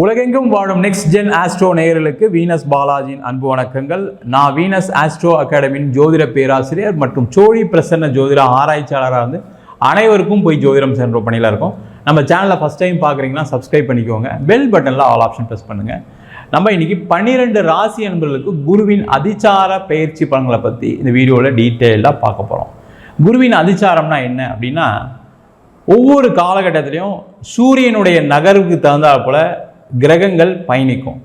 உலகெங்கும் வாழும் next gen astro நேயர்களுக்கு வீனஸ் பாலாஜியின் அன்பு வணக்கங்கள். நான் வீனஸ் ஆஸ்ட்ரோ அகாடமியின் ஜோதிட பேராசிரியர் மற்றும் சோழி பிரசன்ன ஜோதிட ஆராய்ச்சியாளராக வந்து அனைவருக்கும் போய் ஜோதிடம் சென்ற பணியில் இருக்கும். நம்ம சேனலில் ஃபஸ்ட் டைம் பார்க்குறீங்கன்னா சப்ஸ்கிரைப் பண்ணிக்கோங்க. பெல் பட்டனில் ஆல் ஆப்ஷன் ப்ரெஸ் பண்ணுங்கள் நம்ம இன்றைக்கி பன்னிரெண்டு ராசி அன்பர்களுக்கு குருவின் அதிச்சார பயிற்சி பலன்களை பற்றி இந்த வீடியோவில் டீட்டெயிலாக பார்க்க போகிறோம் குருவின் அதிச்சாரம்னா என்ன அப்படின்னா ஒவ்வொரு காலகட்டத்திலையும் சூரியனுடைய நகர்வுக்கு தகுந்தாற் போல் கிரகங்கள் பயணிக்கும்.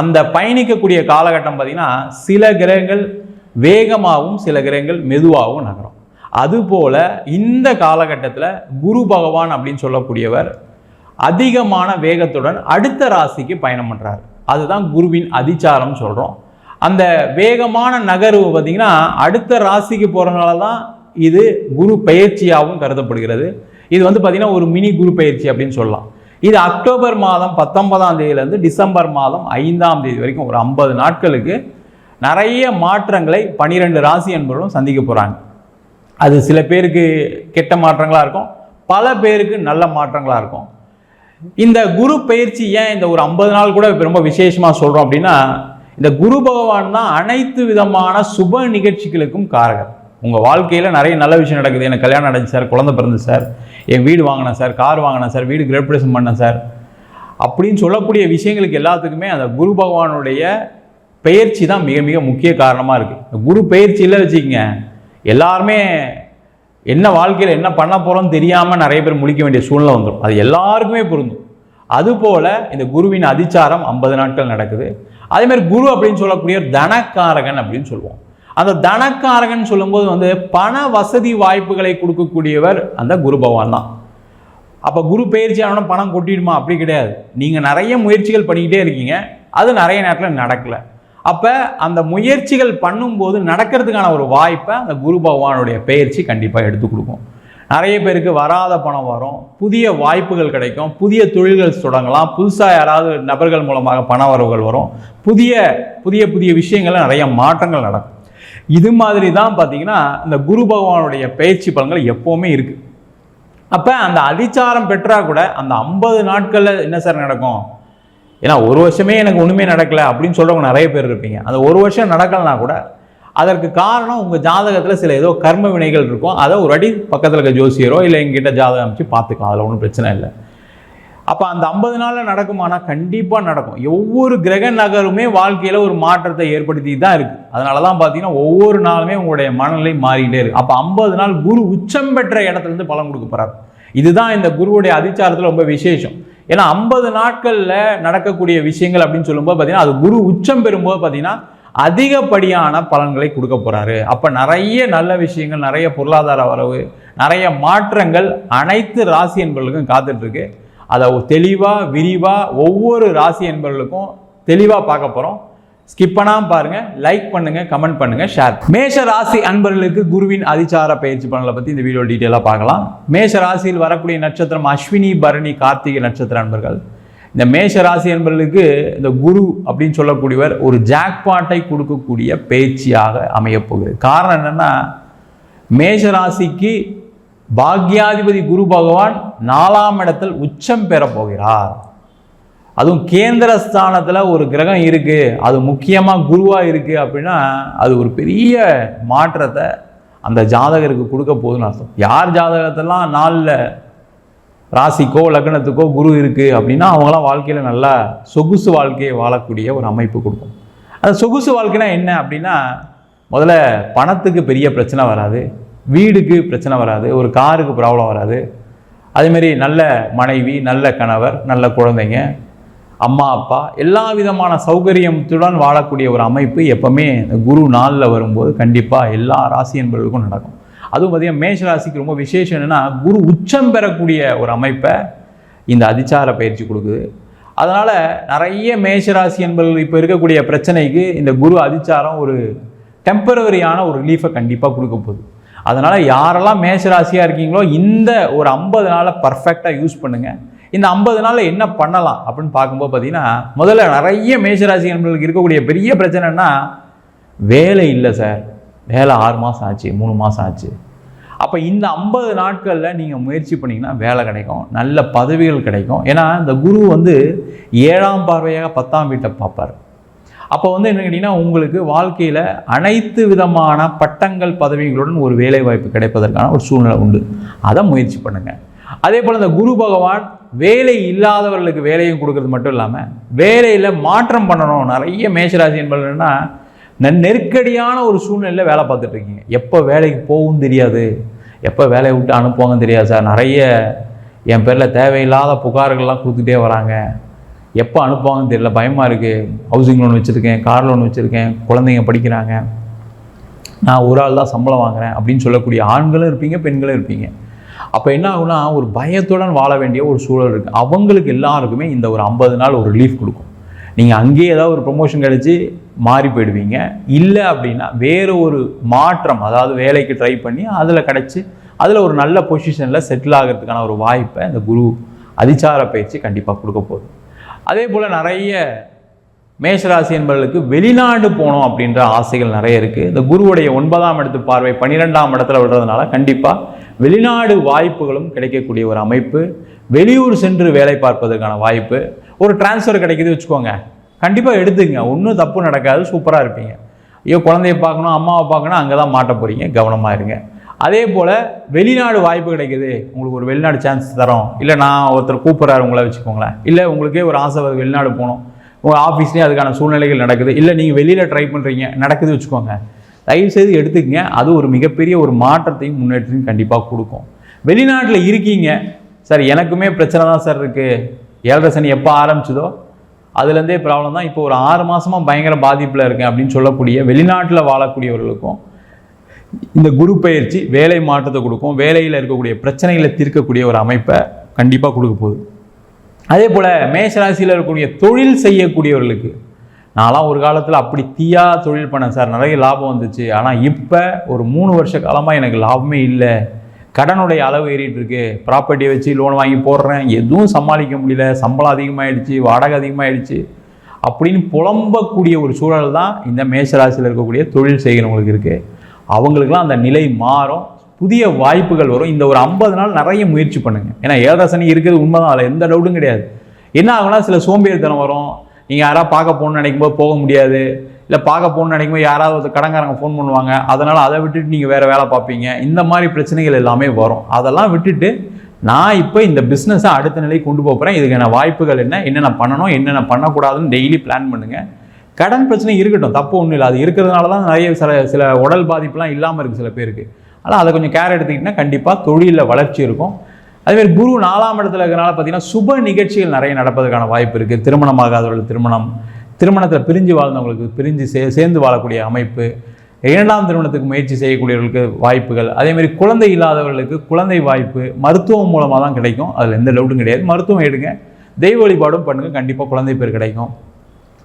அந்த பயணிக்கக்கூடிய காலகட்டம் பார்த்திங்கன்னா சில கிரகங்கள் வேகமாகவும் சில கிரகங்கள் மெதுவாகவும் நகரும். அதுபோல் இந்த காலகட்டத்தில் குரு பகவான் அப்படின்னு சொல்லக்கூடியவர் அதிகமான வேகத்துடன் அடுத்த ராசிக்கு பயணம் பண்ணுறாரு அதுதான் குருவின் அதிச்சாரம் சொல்கிறோம் அந்த வேகமான நகர்வு பார்த்திங்கன்னா அடுத்த ராசிக்கு போகிறனால தான் இது குரு பயிற்சியாகவும் கருதப்படுகிறது. இது வந்து பார்த்திங்கன்னா ஒரு மினி குரு பயிற்சி அப்படின்னு சொல்லலாம். இது அக்டோபர் மாதம் பத்தொன்பதாம் தேதியிலேருந்து டிசம்பர் மாதம் ஐந்தாம் தேதி வரைக்கும் ஒரு ஐம்பது நாட்களுக்கு நிறைய மாற்றங்களை பனிரெண்டு ராசி என்பவர்களும் சந்திக்க போகிறாங்க அது சில பேருக்கு கெட்ட மாற்றங்களாக இருக்கும் பல பேருக்கு நல்ல மாற்றங்களாக இருக்கும். இந்த குரு பயிற்சி ஏன் இந்த ஒரு ஐம்பது நாள் கூட ரொம்ப விசேஷமாக சொல்கிறோம் அப்படின்னா இந்த குரு பகவான் தான் அனைத்து விதமான சுப நிகழ்ச்சிகளுக்கும் காரகர். உங்கள் வாழ்க்கையில் நிறைய நல்ல விஷயம் நடக்குது. எனக்கு கல்யாணம் நடந்துச்சு சார். குழந்தை பிறந்து சார். என் வீடு வாங்கினேன் சார். கார் வாங்கினேன் சார். வீடு கிரேப்ரேஷன் பண்ணேன் சார். அப்படின்னு சொல்லக்கூடிய விஷயங்களுக்கு எல்லாத்துக்குமே அந்த குரு பகவானுடைய பெயர்ச்சி தான் மிக மிக முக்கிய காரணமாக இருக்குது குரு பெயர்ச்சி இல்லை வச்சுக்கோங்க. எல்லாருமே என்ன வாழ்க்கையில் என்ன பண்ண போகிறோம்னு தெரியாமல் நிறைய பேர் முழிக்க வேண்டிய சூழ்நிலை வந்துடும் அது எல்லாருக்குமே பொருந்தும். அதுபோல் இந்த குருவின் அதிச்சாரம் ஐம்பது நாட்கள் நடக்குது. அதேமாதிரி குரு அப்படின்னு சொல்லக்கூடிய தனக்காரகன் அப்படின்னு சொல்லுவோம். அந்த தனக்காரகன் சொல்லும்போது வந்து பண வசதி வாய்ப்புகளை கொடுக்கக்கூடியவர் அந்த குரு பகவான் தான். அப்போ குரு பயிற்சி ஆனால் பணம் கொட்டிடுமா? அப்படி கிடையாது. நீங்கள் நிறைய முயற்சிகள் பண்ணிக்கிட்டே இருக்கீங்க. அது நிறைய நேரத்தில் நடக்கலை. அப்போ அந்த முயற்சிகள் பண்ணும்போது நடக்கிறதுக்கான ஒரு வாய்ப்பை அந்த குரு பகவானுடைய பயிற்சி கண்டிப்பாக எடுத்து கொடுக்கும். நிறைய பேருக்கு வராத பணம் வரும். புதிய வாய்ப்புகள் கிடைக்கும். புதிய தொழில்கள் தொடங்கலாம். புதுசாக யாராவது நபர்கள் மூலமாக பண வரவுகள் வரும். புதிய புதிய புதிய விஷயங்கள்ல நிறைய மாற்றங்கள் நடக்கும். இது மாதிரி தான் பார்த்தீங்கன்னா இந்த குரு பகவானுடைய பயிற்சி பலன்கள் எப்போவுமே இருக்குது அப்போ அந்த அதிச்சாரம் பெற்றால் கூட அந்த ஐம்பது நாட்களில் என்ன சார் நடக்கும்? ஏன்னா ஒரு வருஷமே எனக்கு ஒன்றுமே நடக்கலை அப்படின்னு சொல்கிறவங்க நிறைய பேர் இருப்பீங்க. அந்த ஒரு வருஷம் நடக்கலைன்னா கூட அதற்கு காரணம் உங்கள் ஜாதகத்தில் சில ஏதோ கர்ம வினைகள் இருக்கும். அதை ஒரு அடி பக்கத்தில் இருக்க ஜோசியரோ இல்லை எங்கிட்ட ஜாதகம் அமைச்சு பார்த்துக்கலாம். அதில் ஒன்றும் பிரச்சனை இல்லை. அப்போ அந்த ஐம்பது நாளில் நடக்குமானா கண்டிப்பாக நடக்கும். ஒவ்வொரு கிரக நகருமே வாழ்க்கையில் ஒரு மாற்றத்தை ஏற்படுத்தி தான் இருக்குது அதனால தான் பார்த்தீங்கன்னா ஒவ்வொரு நாளுமே உங்களுடைய மனநிலை மாறிக்கிட்டே இருக்குது அப்போ ஐம்பது நாள் குரு உச்சம் பெற்ற இடத்துலேருந்து பலன் கொடுக்க போகிறார் இதுதான் இந்த குருவுடைய அதிச்சாரத்தில் ரொம்ப விசேஷம். ஏன்னா ஐம்பது நாட்களில் நடக்கக்கூடிய விஷயங்கள் அப்படின்னு சொல்லும்போது பார்த்தீங்கன்னா அது குரு உச்சம் பெறும்போது பார்த்தீங்கன்னா அதிகப்படியான பலன்களை கொடுக்க போகிறாரு அப்போ நிறைய நல்ல விஷயங்கள் நிறைய பொருளாதார வரவு நிறைய மாற்றங்கள் அனைத்து ராசி என்பவர்களுக்கும் காத்துட்ருக்கு அதை தெளிவாக விரிவாக ஒவ்வொரு ராசி என்பவர்களுக்கும் தெளிவாக பார்க்க போகிறோம் ஸ்கிப் பண்ணாமல் பாருங்கள் லைக் பண்ணுங்கள் கமெண்ட் பண்ணுங்கள் ஷேர் மேஷ ராசி அன்பர்களுக்கு குருவின் அதிச்சார பயிற்சி பலன்களை பற்றி இந்த வீடியோ டீட்டெயிலாக பார்க்கலாம். மேஷ ராசியில் வரக்கூடிய நட்சத்திரம் அஸ்வினி பரணி கார்த்திகை நட்சத்திர அன்பர்கள். இந்த மேஷ ராசி என்பர்களுக்கு இந்த குரு அப்படின்னு சொல்லக்கூடியவர் ஒரு ஜாக்பாட்டை கொடுக்கக்கூடிய பேச்சியாக அமையப் போகுது. காரணம் என்னென்னா மேஷ ராசிக்கு பாக்யாதிபதி குரு பகவான் நாலாம் இடத்தில் உச்சம் பெறப்போகிறார் அதுவும் கேந்திர ஸ்தானத்தில் ஒரு கிரகம் இருக்குது அது முக்கியமாக குருவாக இருக்குது அப்படின்னா அது ஒரு பெரிய மாற்றத்தை அந்த ஜாதகருக்கு கொடுக்க போகுதுன்னு அர்த்தம். யார் ஜாதகத்தெல்லாம் நாளில் ராசிக்கோ லக்னத்துக்கோ குரு இருக்குது அப்படின்னா அவங்களாம் வாழ்க்கையில் நல்லா சொகுசு வாழ்க்கையை வாழக்கூடிய ஒரு அமைப்பு கொடுக்கும். அந்த சொகுசு வாழ்க்கைனா என்ன அப்படின்னா முதல்ல பணத்துக்கு பெரிய பிரச்சனை வராது. வீடுக்கு பிரச்சனை வராது ஒரு காருக்கு ப்ராப்ளம் வராது. அதேமாரி நல்ல மனைவி நல்ல கணவர் நல்ல குழந்தைங்க அம்மா அப்பா எல்லா விதமான சௌகரியத்துடன் வாழக்கூடிய ஒரு அமைப்பு எப்போவுமே இந்த குரு நாளில் வரும்போது கண்டிப்பாக எல்லா ராசி என்பவர்களுக்கும் நடக்கும். அதுவும் பார்த்தீங்கன்னா மேஷ ராசிக்கு ரொம்ப விசேஷம் என்னென்னா குரு உச்சம் பெறக்கூடிய ஒரு அமைப்பை இந்த அதிச்சார பயிற்சி கொடுக்குது. அதனால் நிறைய மேஷராசி என்பவர்கள் இப்போ இருக்கக்கூடிய பிரச்சனைக்கு இந்த குரு அதிச்சாரம் ஒரு டெம்பரவரியான ஒரு ரிலீஃபை கண்டிப்பாக கொடுக்க போகுது. அதனால் யாரெல்லாம் மேஷராசியாக இருக்கீங்களோ இந்த ஒரு ஐம்பது நாளை பர்ஃபெக்டாக யூஸ் பண்ணுங்கள் இந்த ஐம்பது நாளில் என்ன பண்ணலாம் அப்படின்னு பார்க்கும்போது பார்த்தீங்கன்னா முதல்ல நிறைய மேஷராசி என்பவர்களுக்கு இருக்கக்கூடிய பெரிய பிரச்சனைனா வேலை இல்லை சார். வேலை ஆறு மாதம் ஆச்சு மூணு மாதம் ஆச்சு. அப்போ இந்த ஐம்பது நாட்களில் நீங்கள் முயற்சி பண்ணிங்கன்னா வேலை கிடைக்கும் நல்ல பதவிகள் கிடைக்கும். ஏன்னா இந்த குரு வந்து ஏழாம் பார்வையாக பத்தாம் வீட்டை பார்ப்பார். அப்போ வந்து என்ன கேட்டிங்கன்னா உங்களுக்கு வாழ்க்கையில் அனைத்து விதமான பட்டங்கள் பதவிகளுடன் ஒரு வேலைவாய்ப்பு கிடைப்பதற்கான ஒரு சூழ்நிலை உண்டு. அதை முயற்சி பண்ணுங்கள் அதே போல் இந்த குரு பகவான் வேலை இல்லாதவர்களுக்கு வேலையும் கொடுக்கறது மட்டும் இல்லாமல் வேலையில் மாற்றம் பண்ணணும். நிறைய மேஷராசி என்பதுன்னா நெருக்கடியான ஒரு சூழ்நிலையில் வேலை பார்த்துட்ருக்கீங்க எப்போ வேலைக்கு போகும் தெரியாது. எப்போ வேலையை விட்டு அனுப்புவாங்கன்னு தெரியாது சார். நிறைய என் பேரில் தேவையில்லாத புகார்கள்லாம் கொடுத்துட்டே வராங்க. எப்போ அனுப்புவாங்கன்னு தெரியல. பயமாக இருக்குது ஹவுசிங் லோன் வச்சுருக்கேன் கார் லோன் வச்சுருக்கேன் குழந்தைங்க படிக்கிறாங்க. நான் ஒரு ஆள் தான் சம்பளம் வாங்குறேன் அப்படின்னு சொல்லக்கூடிய ஆண்களும் இருப்பீங்க பெண்களும் இருப்பீங்க. அப்போ என்ன ஆகுனா ஒரு பயத்துடன் வாழ வேண்டிய ஒரு சூழல் இருக்குது அவங்களுக்கு எல்லாருக்குமே இந்த ஒரு ஐம்பது நாள் ஒரு ரிலீஃப் கொடுக்கும். நீங்கள் அங்கேயே ஏதாவது ஒரு ப்ரொமோஷன் கிடச்சி மாறி போயிடுவீங்க. இல்லை அப்படின்னா வேறு ஒரு மாற்றம் அதாவது வேலைக்கு ட்ரை பண்ணி அதில் கிடச்சி அதில் ஒரு நல்ல பொசிஷனில் செட்டில் ஆகிறதுக்கான ஒரு வாய்ப்பை இந்த குரு அதிச்சார பயிற்சி கண்டிப்பாக கொடுக்க போகுது. அதே போல் நிறைய மேஷராசி என்பவர்களுக்கு வெளிநாடு போகணும் அப்படின்ற ஆசைகள் நிறைய இருக்குது இந்த குருவுடைய ஒன்பதாம் இடத்து பார்வை பன்னிரெண்டாம் இடத்துல விடுறதுனால கண்டிப்பாக வெளிநாடு வாய்ப்புகளும் கிடைக்கக்கூடிய ஒரு அமைப்பு. வெளியூர் சென்று வேலை பார்ப்பதற்கான வாய்ப்பு. ஒரு டிரான்ஸ்ஃபர் கிடைக்குது வச்சுக்கோங்க. கண்டிப்பாக எடுத்துங்க ஒன்றும் தப்பு நடக்காது. சூப்பராக இருப்பீங்க. ஐயோ குழந்தைய பார்க்கணும் அம்மாவை பார்க்கணும் அங்கே தான் மாட்ட போகிறீங்க கவனமாக இருங்க. அதே போல் வெளிநாடு வாய்ப்பு கிடைக்குது. உங்களுக்கு ஒரு வெளிநாடு சான்ஸ் தரோம். இல்லை நான் ஒருத்தர் கூப்பிட்றாரு உங்களை வச்சுக்கோங்களேன். இல்லை உங்களுக்கே ஒரு ஆசை வருது வெளிநாடு போகணும். உங்கள் ஆஃபீஸ்லேயே அதுக்கான சூழ்நிலைகள் நடக்குது. இல்லை நீங்கள் வெளியில் ட்ரை பண்ணுறீங்க நடக்குது வச்சுக்கோங்க. தயவுசெய்து எடுத்துக்கங்க. அது ஒரு மிகப்பெரிய ஒரு மாற்றத்தையும் முன்னேற்றத்தையும் கண்டிப்பாக கொடுக்கும். வெளிநாட்டில் இருக்கீங்க. சார் எனக்குமே பிரச்சனை தான் சார் இருக்குது ஏழரை சனி எப்போ ஆரம்பிச்சதோ அதுலேருந்தே ப்ராப்ளம் தான். இப்போ ஒரு ஆறு மாதமாக பயங்கர பாதிப்பில் இருக்கேன் அப்படின்னு சொல்லக்கூடிய வெளிநாட்டில் வாழக்கூடியவர்களுக்கும் இந்த குரு பயிற்சி வேலை மாற்றத்தை கொடுக்கும். வேலையில் இருக்கக்கூடிய பிரச்சனைகளை தீர்க்கக்கூடிய ஒரு அமைப்பை கண்டிப்பாக கொடுக்க போகுது. அதே போல் மேஷராசியில் இருக்கக்கூடிய தொழில் செய்யக்கூடியவர்களுக்கு நான்லாம் ஒரு காலத்தில் அப்படி தீயா தொழில் பண்ணேன் சார். நிறைய லாபம் வந்துச்சு. ஆனால் இப்போ ஒரு மூணு வருஷ காலமாக எனக்கு லாபமே இல்லை. கடனுடைய அளவு ஏறிட்டு இருக்கு. ப்ராப்பர்ட்டியை வச்சு லோன் வாங்கி போடுறேன். எதுவும் சமாளிக்க முடியல. சம்பளம் அதிகமாகிடுச்சு வாடகை அதிகமாகிடுச்சு அப்படின்னு புலம்பக்கூடிய ஒரு சூழல் தான் இந்த மேஷராசியில் இருக்கக்கூடிய தொழில் செய்கிறவங்களுக்கு இருக்குது அவங்களுக்குலாம் அந்த நிலை மாறும். புதிய வாய்ப்புகள் வரும். இந்த ஒரு ஐம்பது நாள் நிறைய முயற்சி பண்ணுங்கள் ஏன்னா ஏழரசனி இருக்கிறது உண்மைதான். அதில் எந்த டவுட்டும் கிடையாது. என்ன ஆகுனா சில சோம்பேறித்தனம் வரும். நீங்கள் யாராவது பார்க்க போகணும்னு நினைக்கும் போது போக முடியாது. இல்லை பார்க்க போகணும்னு நினைக்கும் போது யாராவது கடங்காரங்க ஃபோன் பண்ணுவாங்க. அதனால் அதை விட்டுட்டு நீங்கள் வேறு வேலை பார்ப்பீங்க. இந்த மாதிரி பிரச்சனைகள் எல்லாமே வரும். அதெல்லாம் விட்டுட்டு நான் இப்போ இந்த பிஸ்னஸை அடுத்த நிலைக்கு கொண்டு போகிறேன் இதுக்கான வாய்ப்புகள் என்ன? என்னென்ன பண்ணணும்? என்னென்ன பண்ணக்கூடாதுன்னு டெய்லி பிளான் பண்ணுங்கள் கடன் பிரச்சனை இருக்கட்டும் தப்பு ஒன்றும் இல்லை. அது இருக்கிறதுனால தான் நிறைய சில சில உடல் பாதிப்புலாம் இல்லாமல் இருக்குது சில பேருக்கு. ஆனால் அதை கொஞ்சம் கேர் எடுத்துக்கிட்டிங்கன்னா கண்டிப்பாக தொழிலில் வளர்ச்சி இருக்கும். அதேமாதிரி குரு நாலாம் இடத்துல இருக்கிறனால பார்த்தீங்கன்னா சுப நிகழ்ச்சிகள் நிறைய நடப்பதற்கான வாய்ப்பு இருக்குது திருமணமாகாதவர்கள் திருமணம் திருமணத்தில் பிரிஞ்சு வாழ்ந்தவங்களுக்கு பிரிஞ்சு சே சேர்ந்து வாழக்கூடிய அமைப்பு இரண்டாம் திருமணத்துக்கு முயற்சி செய்யக்கூடியவர்களுக்கு வாய்ப்புகள் அதேமாதிரி குழந்தை இல்லாதவர்களுக்கு குழந்தை வாய்ப்பு மருத்துவம் மூலமாக தான் கிடைக்கும். அதில் எந்த டவுட்டும் கிடையாது. மருத்துவம் எடுங்க. தெய்வ வழிபாடும் பண்ணுங்கள் கண்டிப்பாக குழந்தை பேர் கிடைக்கும்.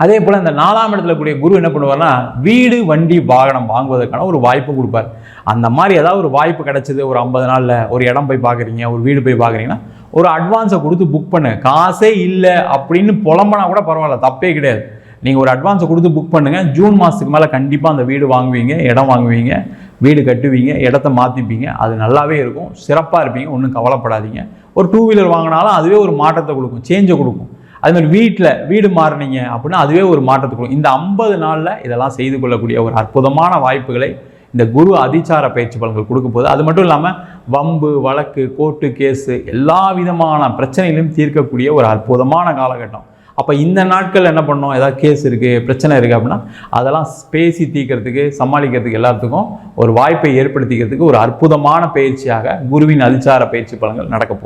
அதே போல் இந்த நாலாம் இடத்துல கூடிய குரு என்ன பண்ணுவார்னா வீடு வண்டி வாகனம் வாங்குவதற்கான ஒரு வாய்ப்பு கொடுப்பார். அந்த மாதிரி ஏதாவது ஒரு வாய்ப்பு கிடச்சிது ஒரு ஐம்பது நாளில் ஒரு இடம் போய் பார்க்குறீங்க ஒரு வீடு போய் பார்க்குறீங்கன்னா ஒரு அட்வான்ஸை கொடுத்து புக் பண்ணு. காசே இல்லை அப்படின்னு புலம்பனா கூட பரவாயில்ல தப்பே கிடையாது. நீங்கள் ஒரு அட்வான்ஸை கொடுத்து புக் பண்ணுங்கள் ஜூன் மாதத்துக்கு மேலே கண்டிப்பாக அந்த வீடு வாங்குவீங்க இடம் வாங்குவீங்க வீடு கட்டுவீங்க இடத்த மாற்றிப்பீங்க அது நல்லாவே இருக்கும். சிறப்பாக இருப்பீங்க. ஒன்றும் கவலைப்படாதீங்க. ஒரு டூ வீலர் வாங்கினாலும் அதுவே ஒரு மாற்றத்தை கொடுக்கும் சேஞ்சை கொடுக்கும். அது மாதிரி வீட்டில் வீடு மாறினீங்க அப்படின்னா அதுவே ஒரு மாற்றத்தை இந்த ஐம்பது நாளில் இதெல்லாம் செய்து கொள்ளக்கூடிய ஒரு அற்புதமான வாய்ப்புகளை இந்த குரு அதிச்சார பயிற்சி பலன்கள் கொடுக்கும் போது அது மட்டும் இல்லாமல் வம்பு வழக்கு கோர்ட்டு கேஸு எல்லா விதமான பிரச்சனைகளையும் தீர்க்கக்கூடிய ஒரு அற்புதமான காலகட்டம். அப்போ இந்த நாட்கள் என்ன பண்ணோம்? ஏதாவது கேஸ் இருக்குது பிரச்சனை இருக்குது அப்படின்னா அதெல்லாம் பேசி தீர்க்கறதுக்கு சமாளிக்கிறதுக்கு எல்லாத்துக்கும் ஒரு வாய்ப்பை ஏற்படுத்திக்கிறதுக்கு ஒரு அற்புதமான பயிற்சியாக குருவின் அதிச்சார பயிற்சி பலன்கள் நடக்க போகுது.